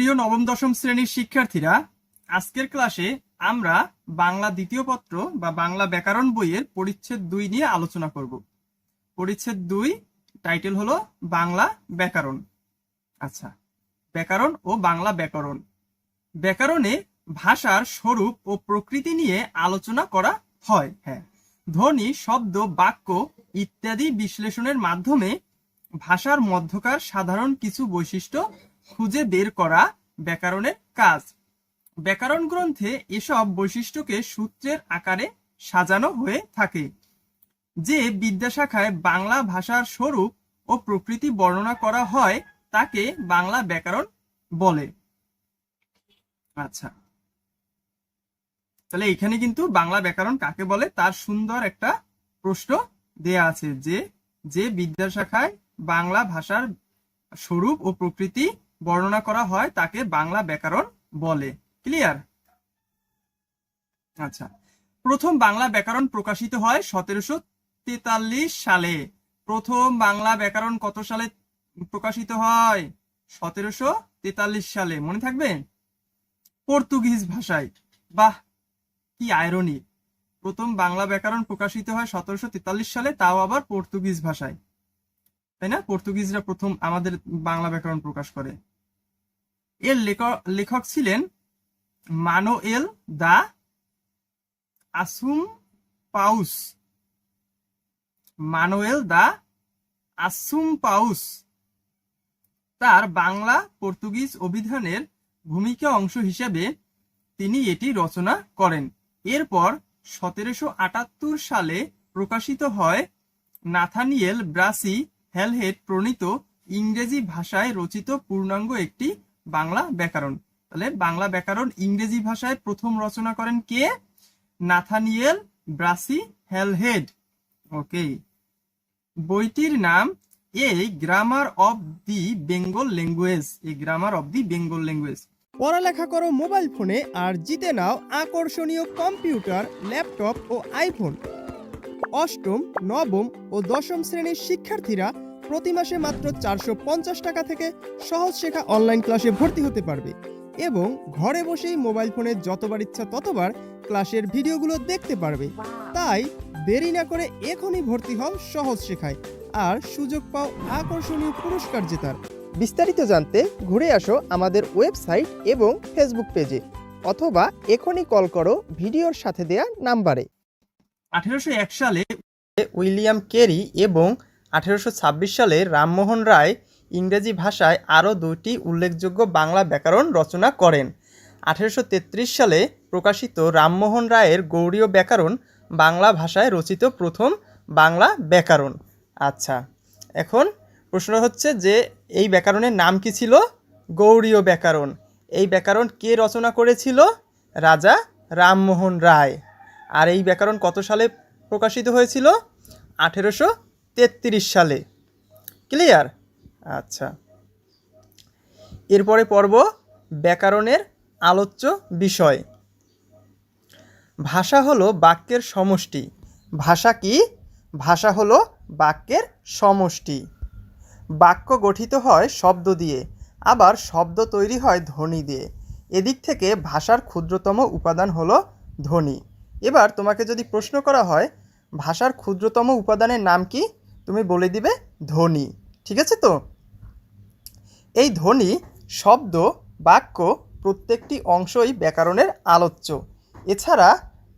প্রিয় নবম, দশম শ্রেণির শিক্ষার্থীরা, আজকের ক্লাসে আমরা বাংলা দ্বিতীয় পত্র বা বাংলা ব্যাকরণ বইয়ের পরিচ্ছেদ দুই নিয়ে আলোচনা করব। পরিচ্ছেদ দুই, টাইটেল হলো বাংলা ব্যাকরণ। আচ্ছা ব্যাকরণ ও বাংলা ব্যাকরণ। ব্যাকরণে ভাষার স্বরূপ ও প্রকৃতি নিয়ে আলোচনা করা হয়। হ্যাঁ ধ্বনি, শব্দ, বাক্য ইত্যাদি বিশ্লেষণের মাধ্যমে ভাষার মধ্যকার সাধারণ কিছু বৈশিষ্ট্য খুঁজে বের করা ব্যাকরণের কাজ। ব্যাকরণ গ্রন্থে এসব বৈশিষ্ট্যকে সূত্রের আকারে সাজানো হয়ে থাকে, যে বিদ্যাশাখায় বাংলা ভাষার স্বরূপ ও প্রকৃতি বর্ণনা করা হয় তাকে বাংলা ব্যাকরণ বলে। আচ্ছা। তাহলে এখানে কিন্তু বাংলা ব্যাকরণ কাকে বলে? তার সুন্দর একটা প্রশ্ন দেয়া আছে যে যে বিদ্যাশাখায় বাংলা ভাষার স্বরূপ ও প্রকৃতি বর্ণনা করা হয় তাকে বাংলা ব্যাকরণ বলে। ক্লিয়ার আচ্ছা। প্রথম বাংলা ব্যাকরণ প্রকাশিত হয় সতেরোশো তেতাল্লিশ সালে। প্রথম বাংলা ব্যাকরণ কত সালে প্রকাশিত হয়? সতেরোশো তেতাল্লিশ সালে। মনে থাকবে? পর্তুগিজ ভাষায়। বাহ, কি আয়রনি প্রথম বাংলা ব্যাকরণ প্রকাশিত হয় সতেরোশো তেতাল্লিশ সালে, তাও আবার পর্তুগিজ ভাষায়। তাই না? পর্তুগিজরা প্রথম আমাদের বাংলা ব্যাকরণ প্রকাশ করে। এর লেখক ছিলেন মানোয়েল দা আসুম পাউস। মানোয়েল দা আসুম পাউস তার বাংলা পর্তুগিজ অভিধানের ভূমিকা অংশ হিসেবে তিনি এটি রচনা করেন। এরপর সতেরোশো আটাত্তর সালে প্রকাশিত হয় নাথানিয়েল ব্রাসি হেলহেড প্রণীত ইংরেজি ভাষায় রচিত পূর্ণাঙ্গ একটি বাংলা ব্যাকরণ। তাহলে বাংলা ব্যাকরণ ইংরেজি ভাষায় প্রথম রচনা করেন কে? Nathaniel Brassey Halhed. ওকে বইটির নাম এই grammar of the Bengal language এই grammar of the Bengal language পড়ালেখা করো মোবাইল ফোনে আর জিতে নাও আকর্ষণীয় কম্পিউটার, ল্যাপটপ ও আইফোন। অষ্টম, নবম ও দশম শ্রেণির শিক্ষার্থীরা প্রতি মাসে মাত্র চারশো পঞ্চাশ টাকা থেকে সহজ শেখা অনলাইন ক্লাসে ভর্তি হতে পারবে। এবং ঘরে বসেই মোবাইল ফোনে যতবার ইচ্ছা ততবার ক্লাসের ভিডিওগুলো দেখতে পারবে। তাই দেরি না করে এখনই ভর্তি হও সহজ শেখায়। আর সুযোগ পাও আকর্ষণীয় পুরস্কার জেতার। বিস্তারিত জানতে ঘুরে আসো আমাদের ওয়েবসাইট এবং ফেসবুক পেজে অথবা এখনই কল করো ভিডিওর সাথে দেয়া নাম্বারে। আঠেরোশো এক সালে উইলিয়াম কেরি এবং আঠেরোশো ছাব্বিশ সালে রামমোহন রায় ইংরেজি ভাষায় আরও দুটি উল্লেখযোগ্য বাংলা ব্যাকরণ রচনা করেন। আঠেরোশো তেত্রিশ সালে প্রকাশিত রামমোহন রায়ের গৌড়ীয় ব্যাকরণ বাংলা ভাষায় রচিত প্রথম বাংলা ব্যাকরণ। আচ্ছা এখন প্রশ্ন হচ্ছে যে এই ব্যাকরণের নাম কি ছিল? গৌড়ীয় ব্যাকরণ। এই ব্যাকরণ কে রচনা করেছিল? রাজা রামমোহন রায়। আর এই ব্যাকরণ কত সালে প্রকাশিত হয়েছিল? আঠেরোশো তেত্রিশ সালে। ক্লিয়ার আচ্ছা। এরপরে পর্ব ব্যাকরণের আলোচ্য বিষয়। ভাষা হলো বাক্যের সমষ্টি। ভাষা কি? ভাষা হলো বাক্যের সমষ্টি। বাক্য গঠিত হয় শব্দ দিয়ে, আবার শব্দ তৈরি হয় ধ্বনি দিয়ে। এদিক থেকে ভাষার ক্ষুদ্রতম উপাদান হলো ধ্বনি। এবার তোমাকে যদি প্রশ্ন করা হয়, ভাষার ক্ষুদ্রতম উপাদানের নাম কি? তুমি বলে দিবে ধ্বনি, ঠিক আছে তো? এই ধ্বনি, শব্দ, বাক্য প্রত্যেকটি অংশই ব্যাকরণের আলোচ্য। এছাড়া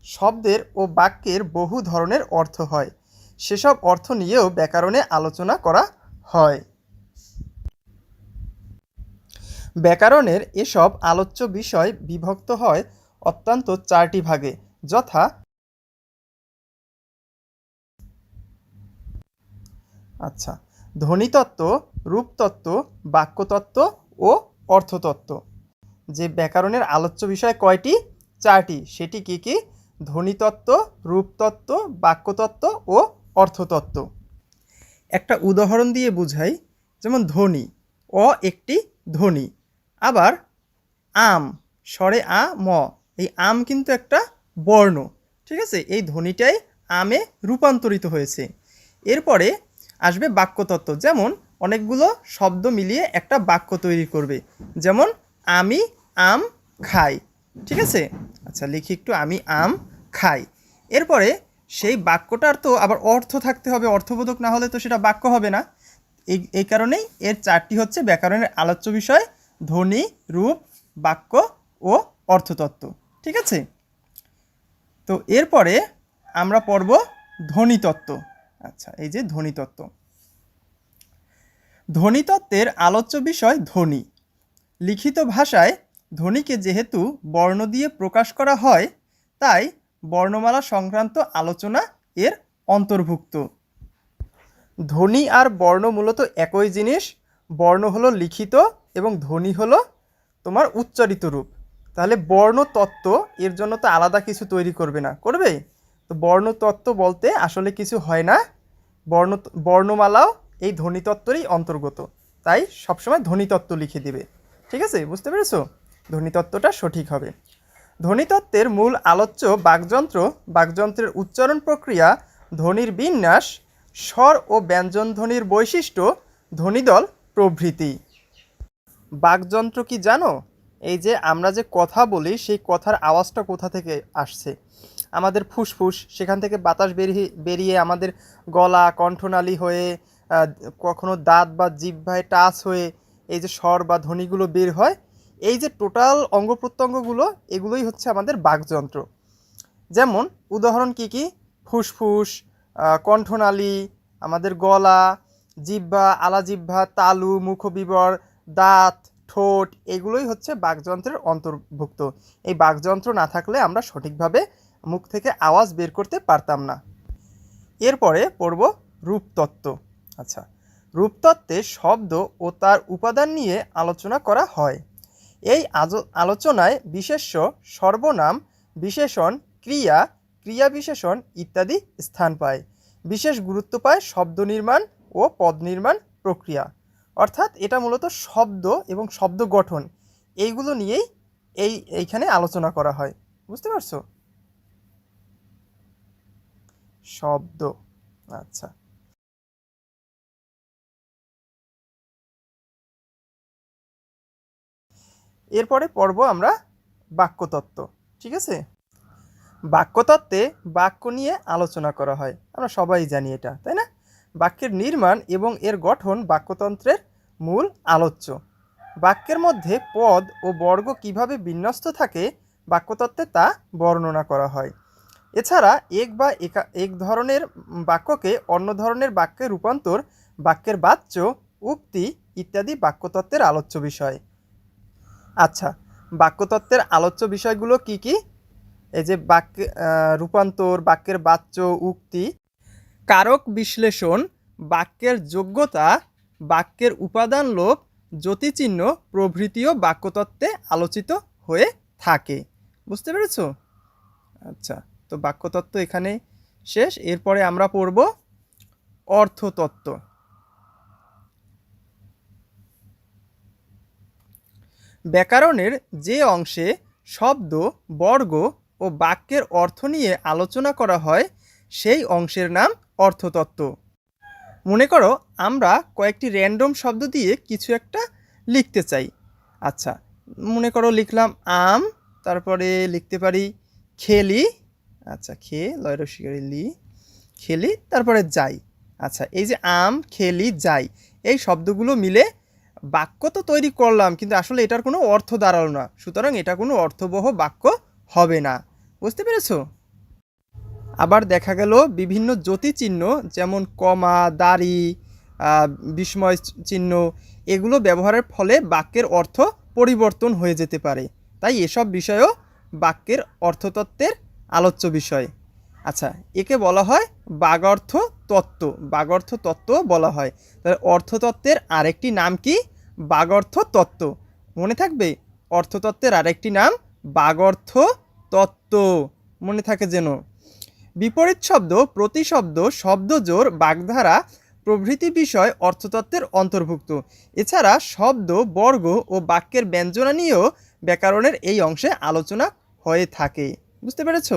শব্দের ও বাক্যের বহু ধরনের অর্থ হয়। সেসব অর্থ নিয়েও ব্যাকরণে আলোচনা করা হয়। ব্যাকরণের এসব আলোচ্য বিষয় বিভক্ত হয় অত্যন্ত চারটি ভাগে, যথা আচ্ছা ধ্বনিতত্ত্ব, রূপতত্ত্ব, বাক্যতত্ত্ব ও অর্থতত্ত্ব। যে ব্যাকরণের আলোচ্য বিষয় কয়টি? চারটি। সেটি কি কি? ধ্বনিতত্ত্ব, রূপতত্ত্ব, বাক্যতত্ত্ব ও অর্থতত্ত্ব। একটা উদাহরণ দিয়ে বুঝাই, যেমন ধ্বনি, অ একটি ধ্বনি। আবার আম, স্বরে আ, ম। এই আম কিন্তু একটা বর্ণ, ঠিক আছে? এই ধ্বনিটাই আমে রূপান্তরিত হয়েছে। এরপরে আসবে বাক্যতত্ত্ব। যেমন, অনেকগুলো শব্দ মিলিয়ে একটা বাক্য তৈরি করবে। যেমন, আমি আম খাই। ঠিক আছে? আচ্ছা লিখি একটু, আমি আম খাই। এরপরে সেই বাক্যটার তো আবার অর্থ থাকতে হবে, অর্থবোধক না হলে তো সেটা বাক্য হবে না। এই এই কারণেই এর চারটি হচ্ছে ব্যাকরণের আলোচ্য বিষয়, ধ্বনি, রূপ, বাক্য ও অর্থতত্ত্ব। ঠিক আছে? তো এরপরে আমরা পড়ব ধ্বনিতত্ত্ব। আচ্ছা এই যে ধ্বনিতত্ত্ব ধ্বনিতত্ত্বের আলোচ্য বিষয় ধ্বনি। লিখিত ভাষায় ধ্বনিকে যেহেতু বর্ণ দিয়ে প্রকাশ করা হয়, তাই বর্ণমালা সংক্রান্ত আলোচনা এর অন্তর্ভুক্ত। ধ্বনি আর বর্ণ মূলত একই জিনিস। বর্ণ হলো লিখিত এবং ধ্বনি হলো তোমার উচ্চারিত রূপ। তাহলে বর্ণতত্ত্ব এর জন্য তো আলাদা কিছু তৈরি করবে না। করবে তো বর্ণতত্ত্ব বলতে আসলে কিছু হয় না। বর্ণ, বর্ণমালাও এই ধ্বনিতত্ত্বেরই অন্তর্গত। তাই সবসময় ধ্বনিতত্ত্ব লিখে দিবে। ঠিক আছে? বুঝতে পেরেছ? ধ্বনিতত্ত্বটা সঠিক হবে। ধ্বনিতত্ত্বের মূল আলোচ্য বাকযন্ত্র, বাকযন্ত্রের উচ্চারণ প্রক্রিয়া, ধ্বনির বিন্যাস, স্বর ও ব্যঞ্জন ধ্বনির বৈশিষ্ট্য, ধ্বনিদল প্রভৃতি। বাকযন্ত্র কি জানো? এই যে আমরা যে কথা বলি, সেই কথার আওয়াজটা কোথা থেকে আসছে? আমাদের ফুসফুস, সেখান থেকে বাতাস বেরিয়ে বেরিয়ে আমাদের গলা, কণ্ঠনালী হয়ে কখনো দাঁত বা জিহ্বায় টাচ হয়ে, এই যে স্বর বা ধ্বনিগুলো বের হয়, এই যে টোটাল অঙ্গ প্রত্যঙ্গগুলো, এগুলোই হচ্ছে আমাদের বাকযন্ত্র। যেমন, উদাহরণ কি কি? ফুসফুস কণ্ঠনালী, আমাদের গলা, জিহ্বা আলা জিহ্বা তালু, মুখবিবর, দাঁত ঠোঁট, এগুলোই হচ্ছে বাকযন্ত্রের অন্তর্ভুক্ত। এই বাকযন্ত্র না থাকলে আমরা সঠিকভাবে মুখ থেকে আওয়াজ বের করতে পারতাম না। এরপরে পড়ব রূপতত্ত্ব। আচ্ছা রূপতত্ত্বে শব্দ ও তার উপাদান নিয়ে আলোচনা করা হয়। এই আলোচনায় বিশেষ্য, সর্বনাম, বিশেষণ, ক্রিয়া ক্রিয়া বিশেষণ ইত্যাদি স্থান পায়। বিশেষ গুরুত্ব পায় শব্দ নির্মাণ ও পদ নির্মাণ প্রক্রিয়া। অর্থাৎ এটা মূলত শব্দ এবং শব্দ গঠন। এইগুলো নিয়েই এই, এইখানে আলোচনা করা হয়। বুঝতে পারছ? শব্দ। আচ্ছা। এরপরে পড়ব আমরা বাক্যতত্ত্ব, ঠিক আছে? বাক্যতত্ত্বে বাক্য নিয়ে আলোচনা করা হয়। আমরা সবাই জানি এটা, তাই না? বাক্যের নির্মাণ এবং এর গঠন বাক্যতন্ত্রের মূল আলোচ্য। বাক্যের মধ্যে পদ ও বর্গ কীভাবে বিন্যস্ত থাকে বাক্যতত্ত্বে তা বর্ণনা করা হয়। এছাড়া এক বা একা, এক ধরনের বাক্যকে অন্য ধরনের বাক্যে রূপান্তর, বাক্যের বাচ্য, উক্তি ইত্যাদি বাক্যতত্ত্বের আলোচ্য বিষয়। আচ্ছা বাক্যতত্ত্বের আলোচ্য বিষয়গুলো কি কি? এই যে বাক্য রূপান্তর, বাক্যের বাচ্য, উক্তি কারক বিশ্লেষণ, বাক্যের যোগ্যতা, বাক্যের উপাদান লোপ, জ্যোতিচিহ্ন প্রভৃতিও বাক্যতত্ত্বে আলোচিত হয়ে থাকে। বুঝতে পেরেছ? আচ্ছা তো বাক্যতত্ত্ব এখানে শেষ। এরপরে আমরা পড়ব অর্থতত্ত্ব। ব্যাকরণের যে অংশে শব্দ, বর্গ ও বাক্যের অর্থ নিয়ে আলোচনা করা হয় সেই অংশের নাম অর্থতত্ত্ব। মনে করো, আমরা কয়েকটি র্যান্ডম শব্দ দিয়ে কিছু একটা লিখতে চাই। আচ্ছা মনে করো লিখলাম আম, তারপরে লিখতে পারি খেলি আচ্ছা খে, লয় রসিকারি লি, খেলি, তারপরে যাই। আচ্ছা এই যে আম, খেলি, যাই, এই শব্দগুলো মিলে বাক্য তো তৈরি করলাম, কিন্তু আসলে এটার কোনো অর্থ দাঁড়াল না। সুতরাং এটা কোনো অর্থবহ বাক্য হবে না। বুঝতে পেরেছ? আবার দেখা গেল বিভিন্ন জ্যোতি চিহ্ন যেমন কমা, দাড়ি বিস্ময় চিহ্ন, এগুলো ব্যবহারের ফলে বাক্যের অর্থ পরিবর্তন হয়ে যেতে পারে। তাই এসব বিষয়ও বাক্যের অর্থতত্ত্বের আলোচ্য বিষয়। আচ্ছা একে বলা হয় বাগর্থ তত্ত্ব বাগর্থ তত্ত্ব বলা হয়। তাহলে অর্থতত্ত্বের আরেকটি নাম কি? বাগর্থ তত্ত্ব মনে থাকবে? অর্থতত্ত্বের আরেকটি নাম বাগর্থ তত্ত্ব মনে থাকে যেন। বিপরীত শব্দ, প্রতিশব্দ শব্দজোর বাগধারা প্রভৃতি বিষয় অর্থতত্ত্বের অন্তর্ভুক্ত। এছাড়া শব্দ, বর্গ ও বাক্যের ব্যঞ্জনা নিয়েও ব্যাকরণের এই অংশে আলোচনা হয়ে থাকে। বুঝতে পেরেছ?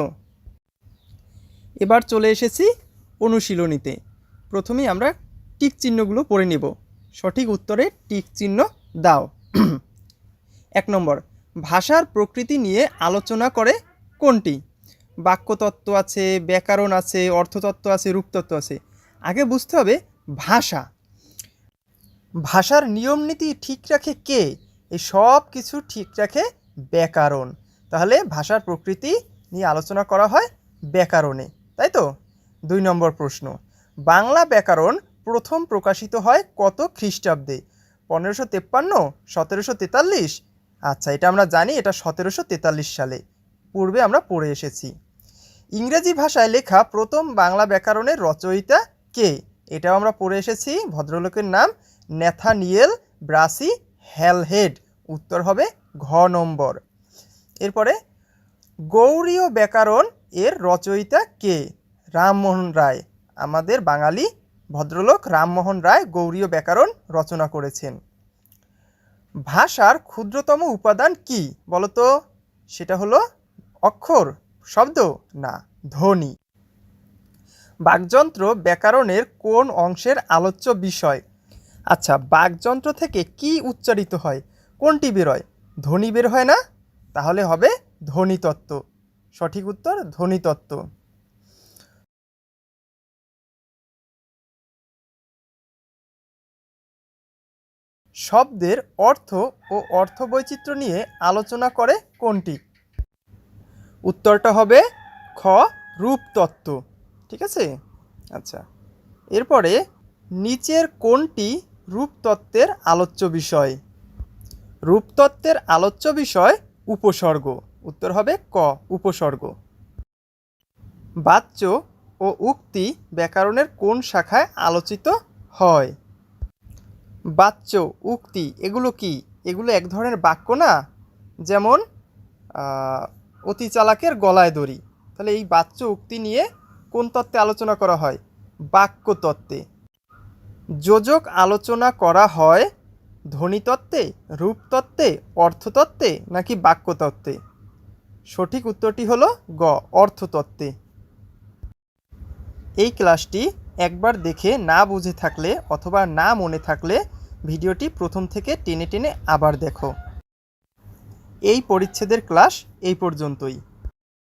এবার চলে এসেছি অনুশীলনীতে। প্রথমেই আমরা টিক চিহ্নগুলো পড়ে নেব। সঠিক উত্তরে টিক চিহ্ন দাও। এক নম্বর, ভাষার প্রকৃতি নিয়ে আলোচনা করে কোনটি? বাক্যতত্ত্ব আছে, ব্যাকরণ আছে, অর্থতত্ত্ব আছে, রূপতত্ত্ব আছে। আগে বুঝতে হবে ভাষা। ভাষার নিয়ম নীতি ঠিক রাখে কে? এই সব কিছু ঠিক রাখে ব্যাকরণ। তাহলে ভাষার প্রকৃতি নিয়ে আলোচনা করা হয় ব্যাকরণে, তাই তো? দুই নম্বর প্রশ্ন। বাংলা ব্যাকরণ প্রথম প্রকাশিত হয় কত খ্রিস্টাব্দে? পনেরোশো তেপ্পান্ন, সতেরোশো তেতাল্লিশ? আচ্ছা এটা আমরা জানি, এটা সতেরোশো তেতাল্লিশ সালে। পূর্বে আমরা পড়ে এসেছি। ইংরেজি ভাষায় লেখা প্রথম বাংলা ব্যাকরণের রচয়িতা কে? এটাও আমরা পড়ে এসেছি। ভদ্রলোকের নাম ন্যাথানিয়েল ব্রাসি হ্যালহেড। উত্তর হবে ঘ নম্বর। এরপরে, গৌরীয় ব্যাকরণ এর রচয়িতা কে? রামমোহন রায়। আমাদের বাঙালি ভদ্রলোক রামমোহন রায় গৌরীয় ব্যাকরণ রচনা করেছেন। ভাষার ক্ষুদ্রতম উপাদান কি? বলতো, সেটা হলো অক্ষর। শব্দ? না, ধ্বনি। বাকযন্ত্র ব্যাকরণের কোন অংশের আলোচ্য বিষয়? আচ্ছা বাকযন্ত্র থেকে কি উচ্চারিত হয়? কোনটি বেরোয়? ধ্বনি বের হয় না? তাহলে হবে ধ্বনিতত্ত্ব। সঠিক উত্তর, ধ্বনিতত্ত্ব। শব্দের অর্থ ও অর্থবৈচিত্র্য নিয়ে আলোচনা করে কোনটি? উত্তরটা হবে খ রূপতত্ত্ব ঠিক আছে? আচ্ছা। এরপরে নিচের কোনটি রূপতত্ত্বের আলোচ্য বিষয়? রূপতত্ত্বের আলোচ্য বিষয় উপসর্গ। উত্তর হবে ক, উপসর্গ। বাচ্য ও উক্তি ব্যাকরণের কোন শাখায় আলোচিত হয়? বাচ্য, উক্তি, এগুলো কি? এগুলো এক ধরনের বাক্য না? যেমন অতি চালাকের গলায় দড়ি। তাহলে এই বাচ্য উক্তি নিয়ে কোন তত্ত্বে আলোচনা করা হয়? বাক্য তত্ত্বে। যোজক আলোচনা করা হয় ধ্বনিতত্ত্বে রূপতত্ত্বে অর্থতত্ত্বে নাকি বাক্যতত্ত্বে সঠিক উত্তরটি হলো গ অর্থতত্ত্বে এই ক্লাসটি একবার দেখে না বুঝে থাকলে অথবা না মনে থাকলে ভিডিওটি প্রথম থেকে টেনে টেনে আবার দেখো। এই পরিচ্ছেদের ক্লাস এই পর্যন্তই।